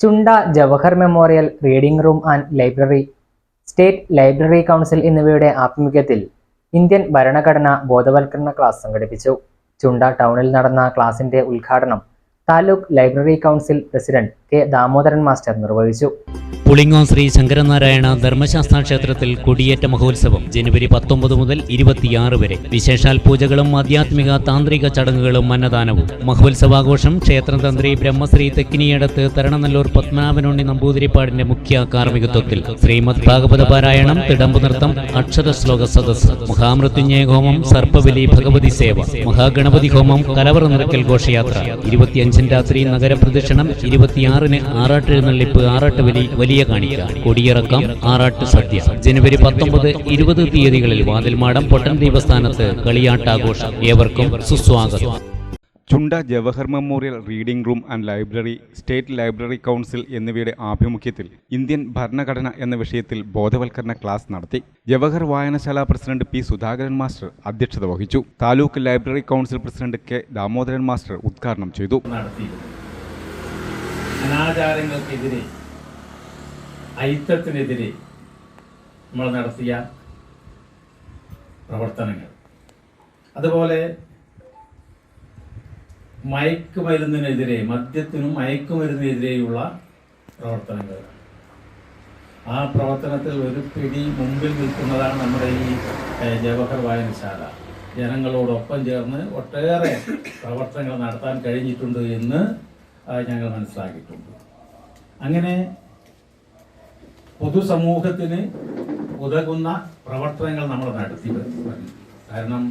Chunda Jawahar memorial reading room and library state library council എന്നിവയുടെ ആഭിമുഖ്യത്തിൽ Indian ഭരണഘടന ബോധവൽക്കരണ ക്ലാസ് സംഘടിപ്പിച്ചു. ചുണ്ട ടൗണിൽ നടന്ന ക്ലാസിന്റെ ഉദ്ഘാടനം taluk library council president K Damodaran master നിർവഹിച്ചു. പുളിങ്ങോം ശ്രീ ശങ്കരനാരായണ ധർമ്മശാസ്ത്ര ക്ഷേത്രത്തിൽ കൊടിയേറ്റ മഹോത്സവം ജനുവരി പത്തൊമ്പത് മുതൽ ഇരുപത്തിയാറ് വരെ. വിശേഷാൽ പൂജകളും ആധ്യാത്മിക താന്ത്രിക ചടങ്ങുകളും അന്നദാനവും. മഹോത്സവാഘോഷം ക്ഷേത്രതന്ത്രി ബ്രഹ്മശ്രീ തെക്കിനിയടത്ത് തരണനല്ലൂർ പത്മനാഭനുണ്ണി നമ്പൂതിരിപ്പാടിന്റെ മുഖ്യ കാർമ്മികത്വത്തിൽ. ശ്രീമദ് ഭാഗവത പാരായണം തിടമ്പു നൃത്തം അക്ഷരശ്ലോക സദസ് മഹാമൃത്യുഞ്ജയ ഹോമം സർപ്പബലി ഭഗവതി സേവ മഹാഗണപതി ഹോമം കലവറ നിറക്കൽ ഘോഷയാത്ര. ഇരുപത്തിയഞ്ചിന് രാത്രി നഗരപ്രദക്ഷിണം ഇരുപത്തിയാറിന് ആറാട്ടെഴുന്നള്ളിപ്പ് ആറാട്ട് വലി വലിയ കാണിക്ക. കൊടിയിറക്കം ആറാട്ട് സദ്യ. ജനുവരി പത്തൊമ്പത് ഇരുപത് തീയതികളിൽ വാതിൽമാടം പൊട്ടൻ ദേവസ്ഥാനത്ത് കളിയാട്ടാഘോഷം. ഏവർക്കും സുസ്വാഗതം. Chunda Jawahar memorial reading room and library state library council എന്നിവയുടെ ആഭിമുഖ്യത്തിൽ ഇന്ത്യൻ ഭരണഘടന എന്ന വിഷയത്തിൽ ബോധവൽക്കരണ ക്ലാസ് നടത്തി. ജവഹർ വായനശാല പ്രസിഡന്റ് പി സുധാകരൻ മാസ്റ്റർ അധ്യക്ഷത വഹിച്ചു. Taluk library council president K Damodaran master ഉദ്ഘാടനം ചെയ്തു. അനാചാരങ്ങൾക്കെതിരെ ഐത്തത്തിനെതിരെ നമ്മൾ നടത്തിയ പ്രവർത്തനങ്ങൾ. അതുപോലെ മയക്കുമരുന്നിനെതിരെ മദ്യത്തിനും മയക്കുമരുന്നിനെതിരെയുള്ള പ്രവർത്തനങ്ങൾ. ആ പ്രവർത്തനത്തിൽ ഒരു പിടി മുമ്പിൽ നിൽക്കുന്നതാണ് നമ്മുടെ ഈ ജവഹർ വായനശാല. ജനങ്ങളോടൊപ്പം ചേർന്ന് ഒട്ടേറെ പ്രവർത്തനങ്ങൾ നടത്താൻ കഴിഞ്ഞിട്ടുണ്ട് എന്ന് ഞങ്ങൾ മനസ്സിലാക്കിയിട്ടുണ്ട്. അങ്ങനെ പൊതുസമൂഹത്തിന് ഉതകുന്ന പ്രവർത്തനങ്ങൾ നമ്മൾ നടത്തി. കാരണം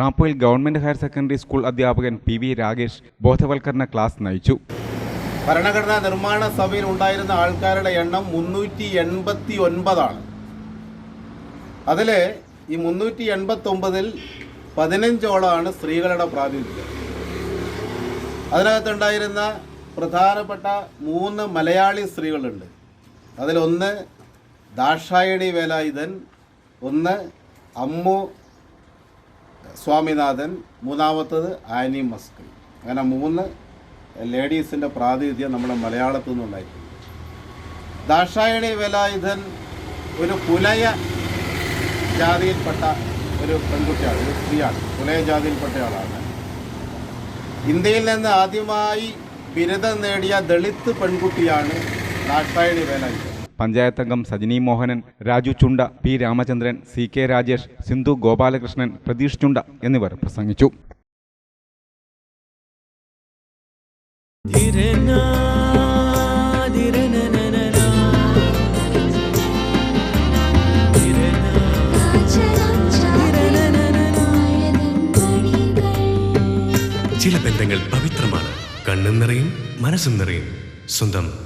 റാപ്പോയിൽ ഗവൺമെന്റ് ഹയർ സെക്കൻഡറി സ്കൂൾ അധ്യാപകൻ പി വി രാകേഷ് ബോധവൽക്കരണ ക്ലാസ് നയിച്ചു. ഭരണഘടനാ നിർമ്മാണ സഭയിൽ ഉണ്ടായിരുന്ന ആൾക്കാരുടെ എണ്ണം മുന്നൂറ്റി എൺപത്തി ഒൻപതാണ് അതിൽ ഈ മുന്നൂറ്റി എൺപത്തി ഒമ്പതിൽ പതിനഞ്ചോളമാണ് സ്ത്രീകളുടെ പ്രാതിനിധ്യം. അതിനകത്തുണ്ടായിരുന്ന പ്രധാനപ്പെട്ട മൂന്ന് മലയാളി സ്ത്രീകളുണ്ട്. അതിലൊന്ന് ദാക്ഷായണി വേലായുധൻ ഒന്ന് അമ്മു സ്വാമിനാഥൻ മൂന്നാമത്തത് ആനി മസ്കി. അങ്ങനെ മൂന്ന് ലേഡീസിന്റെ പ്രാതിനിധ്യം നമ്മുടെ മലയാളത്തിൽ നിന്നുണ്ടായിട്ടുണ്ട്. ദാക്ഷായണി വേലായുധൻ ഒരു പുലയ ജാതിയിൽപ്പെട്ട ഒരു പെൺകുട്ടിയാണ് ഒരു സ്ത്രീയാണ് പുലയ ജാതിയിൽപ്പെട്ട ആളാണ്. ഇന്ത്യയിൽ നിന്ന് ആദ്യമായി ബിരുദം നേടിയ ദളിത് പെൺകുട്ടിയാണ് പഞ്ചായത്ത് അംഗം Sajini Mohanan Raju Chunda P Ramachandran C K Rajesh Sindhu Gopalakrishnan Pratheesh Chunda എന്നിവർ പ്രസംഗിച്ചു. ചില ബന്ധങ്ങൾ പവിത്രമാണ്. കണ്ണും നിറയും മനസ്സും നിറയും. സ്വന്തം